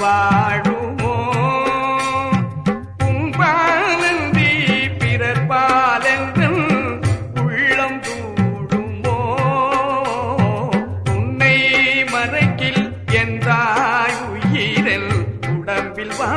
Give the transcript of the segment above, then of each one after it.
வாழுவோம் உங்காலந்தி பிறர் பாலென்றும் உள்ளம் தூடுமோ உன்னை மறைக்கில் என்றாய் உயிரில் உடம்பில் வா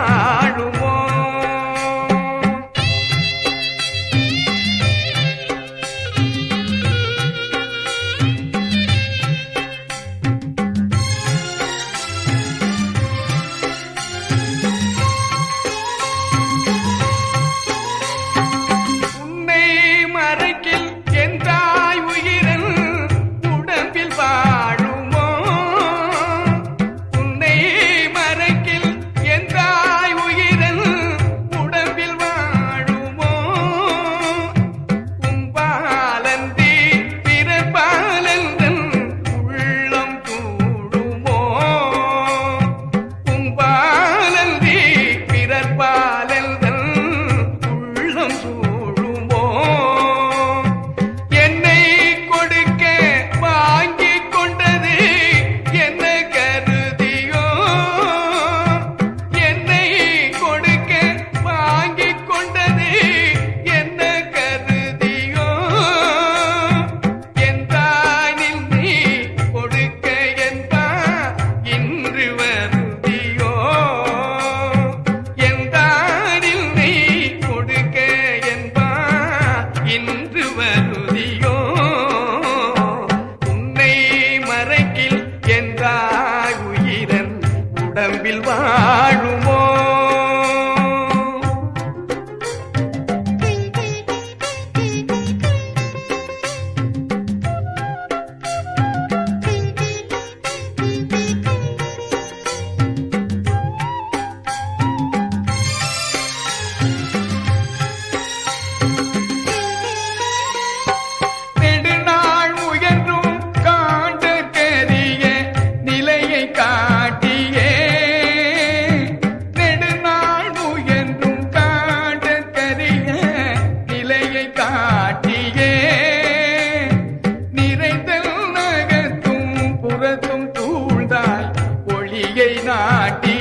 நாட்டி